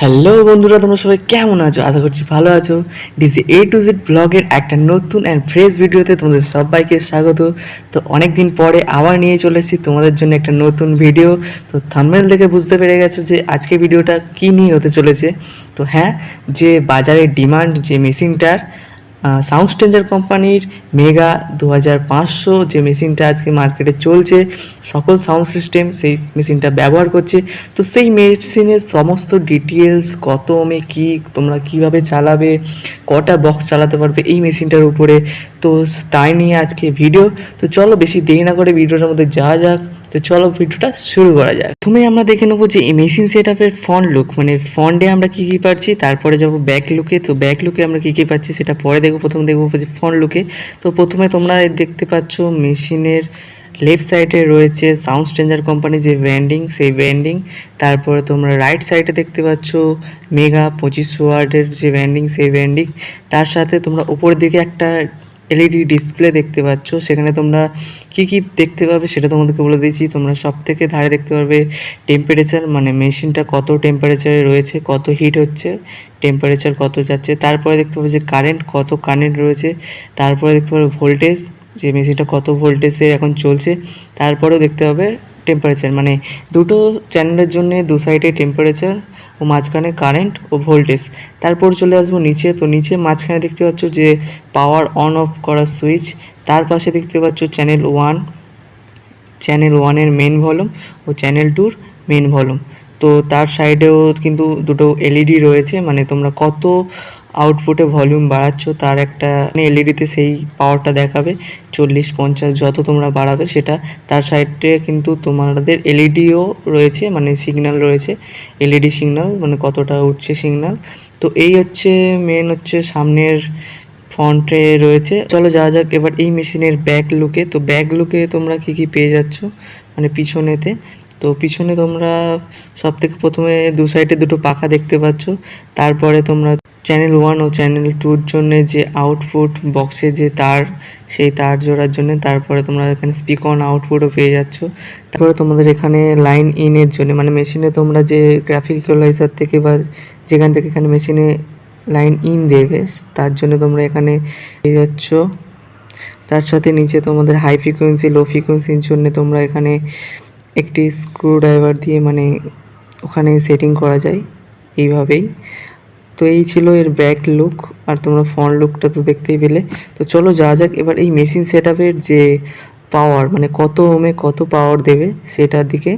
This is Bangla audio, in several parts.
হ্যালো বন্ধুরা, তোমরা সবাই কেমন আছো? আশা করছি ভালো আছো। ডিসি এ টু জেড ব্লগের একটা নতুন অ্যান্ড ফ্রেশ ভিডিওতে তোমাদের সবাইকে স্বাগত। তো অনেক দিন পরে আবার নিয়ে চলে এসেছি তোমাদের জন্য একটা নতুন ভিডিও তো থাম্বনেল দেখে বুঝতে পেরে গেছো যে আজকে ভিডিওটা কী নিয়ে হতে চলেছে। তো হ্যাঁ যে বাজারে ডিমান্ড যে মেশিনটার সাউন্ড স্ট্রেঞ্জার কোম্পানির মেগা দু হাজার পাঁচশো যে মেশিনটা আজকে মার্কেটে চলছে, সকল সাউন্ড সিস্টেম সেই মেশিনটা ব্যবহার করছে। তো সেই মেশিনের সমস্ত ডিটেলস কত ওমে কী, তোমরা কীভাবে চালাবে, কটা বক্স চালাতে পারবে এই মেশিনটার উপরে। তো তাই নিয়ে আজকে ভিডিও তো চলো বেশি দেরি না করে ভিডিওটার মধ্যে যাওয়া যাক। তো চলো ভিডিওটা শুরু করা যাক। প্রথমে আমরা দেখে নেব যে মেশিন সেট আপের ফন্ট লুক মানে ফন্টে আমরা কী কী পাচ্ছি, তারপরে যাব ব্যাক লুকে তো ব্যাক লুকে আমরা কী কী পাচ্ছি সেটা পরে দেখব, প্রথমে দেখব যে ফন্ট লুকে তো প্রথমে তোমরা দেখতে পাচ্ছ মেশিনের লেফট সাইডে রয়েছে সাউন্ড স্ট্রেঞ্জার কোম্পানি যে ব্র্যান্ডিং সেই ব্র্যান্ডিং তারপরে তোমরা রাইট সাইডে দেখতে পাচ্ছ মেগা পঁচিশ ওয়ার্ডের যে ব্র্যান্ডিং সেই ব্র্যান্ডিং তার সাথে তোমরা উপরের দিকে একটা এলইডি ডিসপ্লে দেখতে পাচ্ছ। সেখানে তোমরা কি কি দেখতে পাবে সেটা তোমাদেরকে বলে দিয়েছি। তোমরা সব থেকে ধারে দেখতে পাবে টেম্পারেচার মানে মেশিনটা কত টেম্পারেচারে রয়েছে, কত হিট হচ্ছে টেম্পারেচার কত যাচ্ছে। তারপরে দেখতে পাবে যে কারেন্ট কত কারেন্ট রয়েছে। তারপরে দেখতে পাবে ভোল্টেজ যে মেশিনটা কত ভোল্টেজে এখন চলছে। তারপরেও দেখতে পাবে টেম্পারেচার মানে দুটো চ্যানেলের জন্য দু সাইডে টেম্পারেচার ও মাঝখানে কারেন্ট ও ভোল্টেজ তারপর চলে আসব নিচে, তো নিচে মাঝখানে দেখতে পাচ্ছ যে পাওয়ার অন অফ করার সুইচ তার পাশে দেখতে পাচ্ছ চ্যানেল ওয়ান চ্যানেল ওয়ানের মেন ভলিউম ও চ্যানেল টুর মেন ভলিউম তো তার সাইডেও কিন্তু দুটো এলইডি রয়েছে মানে তোমরা কত আউটপুটে ভলিউম বাড়াচ্ছ, তার একটা এলইডিতে সেই পাওয়ারটা দেখাবে, চল্লিশ, পঞ্চাশ যত তোমরা বাড়াবে সেটা, তার সাইডে কিন্তু তোমাদের এলইডিও রয়েছে মানে সিগন্যাল রয়েছে এলইডি সিগন্যাল মানে কতটা উঠছে সিগন্যাল তো এই হচ্ছে মেন হচ্ছে সামনের ফ্রন্টে রয়েছে, চলো যাওয়া যাক, এবার এই মেশিনের ব্যাক লুকে তো ব্যাক লুকে তোমরা কি কি পেয়ে যাচ্ছ মানে পিছনেতে তো পিছনে তোমরা সব থেকে প্রথমে দু সাইডে দুটো পাখা দেখতে পাচ্ছ। তারপরে তোমরা চ্যানেল ওয়ান ও চ্যানেল টুর জন্য যে আউটপুট বক্সে যে তার, সেই তার জোড়ার জন্য তারপরে তোমরা এখানে স্পিক অন আউটপুটও পেয়ে যাচ্ছ। তারপরে তোমাদের এখানে লাইন ইনের জন্য মানে মেশিনে তোমরা যে গ্রাফিক থেকে বা যেখান থেকে এখানে মেশিনে লাইন ইন দেবে, তার জন্য তোমরা এখানে পেয়ে যাচ্ছ। তার সাথে নিচে তোমাদের হাই ফ্রিকোয়েন্সি লো ফ্রিকোয়েন্সির জন্য তোমরা এখানে একটি স্ক্রুড্রাইভার দিয়ে মানে ওখানে সেটিং করা যায়, এইভাবেই। তো এই ছিল এর ব্যাক লুক আর তোমরা ফ্রন্ট লুকটা তো দেখতেই পেলে। তো চলো যা যাক, এবার এই মেশিন সেট যে পাওয়ার মানে কত ওমে কত পাওয়ার দেবে সেটার দিকে।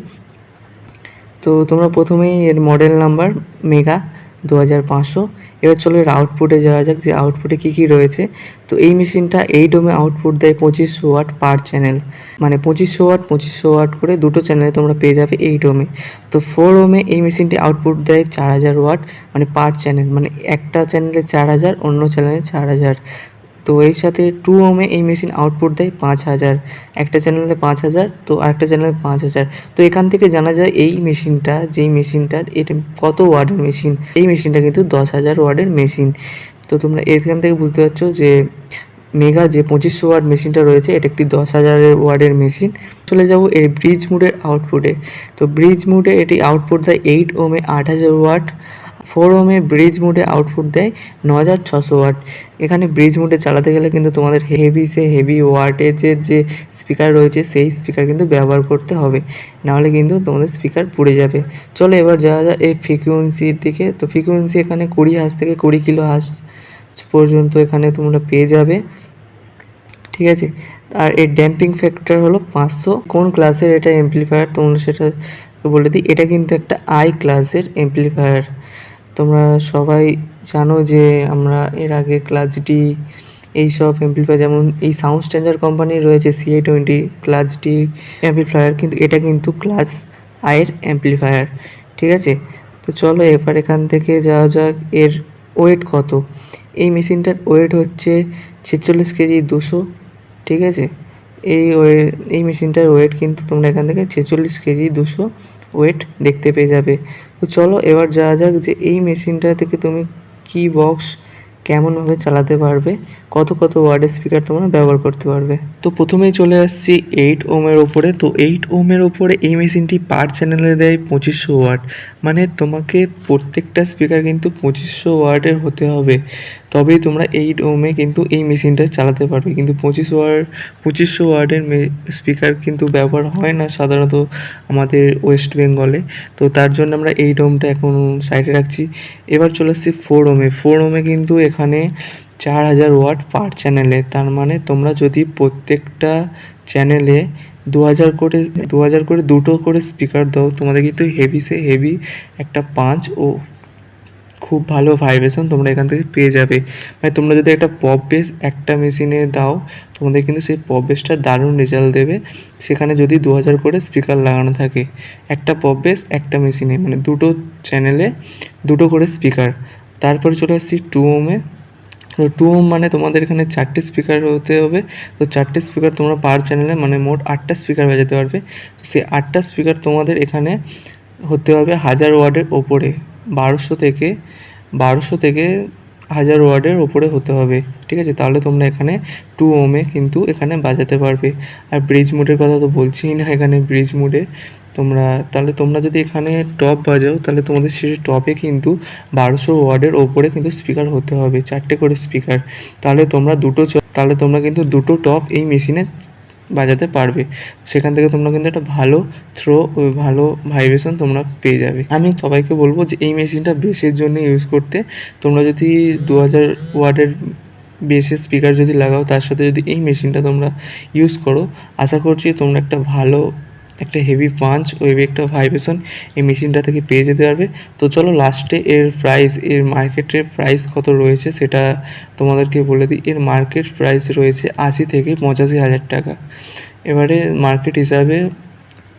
তো তোমরা প্রথমেই এর মডেল নাম্বার মেগা দু হাজার পাঁচশো। এবার চলো এর আউটপুটে যাওয়া যাক যে আউটপুটে কী কী রয়েছে। তো এই মেশিনটা এই ডোমে আউটপুট দেয় পঁচিশশো ওয়াট পার চ্যানেল মানে পঁচিশশো ওয়াট পঁচিশশো ওয়াট করে দুটো চ্যানেলে তোমরা পেয়ে যাবে এই ডোমে তো ফোর ওমে এই মেশিনটি আউটপুট দেয় চার হাজার ওয়াট মানে পার চ্যানেল মানে একটা চ্যানেলে চার হাজার, অন্য চ্যানেলে চার হাজার। তো এর সাথে টু ওমে এই মেশিন আউটপুট দেয় পাঁচ হাজার। একটা চ্যানেলে পাঁচ হাজার, তো আরেকটা চ্যানেলে পাঁচ হাজার। তো এখান থেকে জানা যায় এই মেশিনটা যেই মেশিনটার এটা কত ওয়ার্ডের মেশিন এই মেশিনটা কিন্তু দশ হাজার ওয়ার্ডের মেশিন তো তোমরা এখান থেকে বুঝতে পারছ যে মেগা যে পঁচিশশো ওয়ার্ড মেশিনটা রয়েছে, এটা একটি দশ হাজারের ওয়ার্ডের মেশিন চলে যাব এর ব্রিজ মুডের আউটপুটে তো ব্রিজ মুডে এটি আউটপুট দেয় এইট ওমে আট হাজার ওয়াট ফোর ওমে ব্রিজ মোডে আউটপুট দেয় ন হাজার ছশো ওয়াট এখানে ব্রিজ মোডে চালাতে গেলে কিন্তু তোমাদের হেভি সে হেভি ওয়াটেজের যে স্পিকার রয়েছে, সেই স্পিকার কিন্তু ব্যবহার করতে হবে। নাহলে কিন্তু তোমাদের স্পিকার পুড়ে যাবে। চলো এবার যাওয়া যায় এই ফ্রিকুয়েন্সির দিকে। তো ফ্রিকুয়েন্সি এখানে কুড়ি হাঁস থেকে কুড়ি কিলো হাঁস পর্যন্ত এখানে তোমরা পেয়ে যাবে। ঠিক আছে? আর এর ড্যাম্পিং ফ্যাক্টর হলো পাঁচশো। কোন ক্লাসের এটা এমপ্লিফায়ার তোমরা সেটা বলে দিই। এটা কিন্তু একটা আই ক্লাসের এমপ্লিফায়ার তোমরা সবাই জানো যে আমরা এর আগে ক্লাস ডি এইসব এমপ্লিফায়ার যেমন এই সাউন্ড স্ট্যান্ডার কোম্পানির রয়েছে CA twenty class D amplifier কিন্তু এটা কিন্তু ক্লাস আয়ের অ্যাম্পলিফায়ার ঠিক আছে? তো চলো এবার এখান থেকে যাওয়া যাক, এর ওয়েট কত? এই মেশিনটার ওয়েট হচ্ছে ছেচল্লিশ কেজি দুশো, ঠিক আছে? এই ওয়ে, এই মেশিনটার ওয়েট কিন্তু তোমরা এখান থেকে ছেচল্লিশ কেজি দুশো ওয়েট দেখতে পেয়ে যাবে। তো চলো এবার যাওয়া যাক যে এই মেশিনটা থেকে তুমি কি বক্স কেমনভাবে চালাতে পারবে, কত কত ওয়ার্ডের স্পিকার তোমরা ব্যবহার করতে পারবে। তো প্রথমেই চলে আসছি এইট ওমের ওপরে তো এইট ওমের ওপরে এই মেশিনটি পার চ্যানেলে দেয় পঁচিশশো ওয়াট মানে তোমাকে প্রত্যেকটা স্পিকার কিন্তু পঁচিশশো ওয়ার্ডের হতে হবে। তবেই তোমরা এইট ওমে কিন্তু এই মেশিনটা চালাতে পারবে। কিন্তু পঁচিশ ওয়ার্ড পঁচিশশো ওয়ার্ডের স্পিকার কিন্তু ব্যবহার হয় না সাধারণত আমাদের ওয়েস্ট বেঙ্গলে তো তার জন্য আমরা এইট ওমটা এখন সাইডে রাখছি। এবার চলে আসছি ফোর ওমে ফোর ওমে কিন্তু এখানে চার হাজার ওয়াট পার চ্যানেলে তার মানে তোমরা যদি প্রত্যেকটা চ্যানেলে দু হাজার করে, দু হাজার করে দুটো করে স্পিকার দাও, তোমাদের কিন্তু হেভি সে হেভি একটা পাঁচ ও খুব ভালো ভাইব্রেশন তোমরা এখান থেকে পেয়ে যাবে। মানে তোমরা যদি একটা পপ বেস একটা মেশিনে দাও, তোমাদের কিন্তু সেই পপ বেসটা দারুণ রেজাল্ট দেবে। সেখানে যদি দু হাজার করে স্পিকার লাগানো থাকে, একটা পপ বেস একটা মেশিনে মানে দুটো চ্যানেলে দুটো করে স্পিকার তারপরে চলে আসছি টু ওমে তো টু ওম মানে তোমাদের এখানে চারটে স্পিকার হতে হবে। তো চারটে স্পিকার তোমরা পার চ্যানেলে মানে মোট আটটা স্পিকার বাজাতে পারবে। তো সেই আটটা স্পিকার তোমাদের এখানে হতে হবে হাজার ওয়ার্ডের ওপরে। বারোশো থেকে বারোশো থেকে হাজার ওয়ার্ডের ওপরে হতে হবে, ঠিক আছে? তাহলে তোমরা এখানে টু ওমে কিন্তু এখানে বাজাতে পারবে। আর ব্রিজ মুডের কথা তো বলছিই না এখানে ব্রিজ মুডে তোমরা, তাহলে তোমরা যদি এখানে টপ বাজাও, তাহলে তোমাদের সেই টপে কিন্তু বারোশো ওয়ার্ডের ওপরে কিন্তু স্পিকার হতে হবে, চারটে করে স্পিকার তাহলে তোমরা দুটো তাহলে তোমরা কিন্তু দুটো টপ এই মেশিনে বাজাতে পারবে। সেখান থেকে তোমরা কিন্তু একটা ভালো থ্রো ভালো ভাইব্রেশন তোমরা পেয়ে যাবে। আমি সবাইকে বলব যে, এই মেশিনটা বেসের জন্য ইউজ করতে তোমরা যদি দু হাজার ওয়াটের বেসের স্পিকার যদি লাগাও, তার সাথে যদি এই মেশিনটা তোমরা ইউজ করো, আশা করছি তোমরা একটা ভালো একটা হেভি পাঞ্চ ও হেভি একটা ভাইব্রেশন এই মেশিনটা থেকে পেয়ে যেতে পারবে। তো চলো লাস্টে এর প্রাইস এর মার্কেটের প্রাইস কত রয়েছে সেটা তোমাদেরকে বলে দিই। এর মার্কেট প্রাইস রয়েছে আশি থেকে পঁচাশি হাজার টাকা। এবারে মার্কেট হিসাবে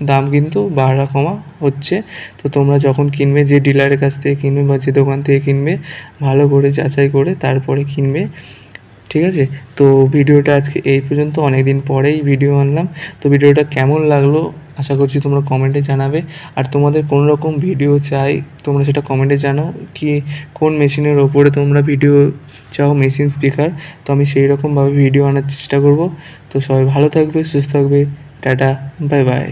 দাম কিন্তু বাড়া কমা হচ্ছে। তো তোমরা যখন কিনবে, যে ডিলারের কাছ থেকে কিনবে বা যে দোকান থেকে কিনবে, ভালো করে যাচাই করে তারপরে কিনবে। ঠিক আছে? তো ভিডিওটা আজকে এই পর্যন্ত। অনেক দিন পরেই ভিডিও আনলাম। তো ভিডিওটা কেমন লাগল? আশা করছি তোমরা কমেন্টে জানাবে। আর তোমাদের কোন রকম ভিডিও চাই, তোমরা সেটা কমেন্টে জানাও। কি, কোন মেশিনের ওপরে তোমরা ভিডিও চাও মেশিন স্পিকার তো আমি সেই রকমভাবে ভিডিও আনার চেষ্টা করব। তো সবাই ভালো থাকবে, সুস্থ থাকবে। Tata bye bye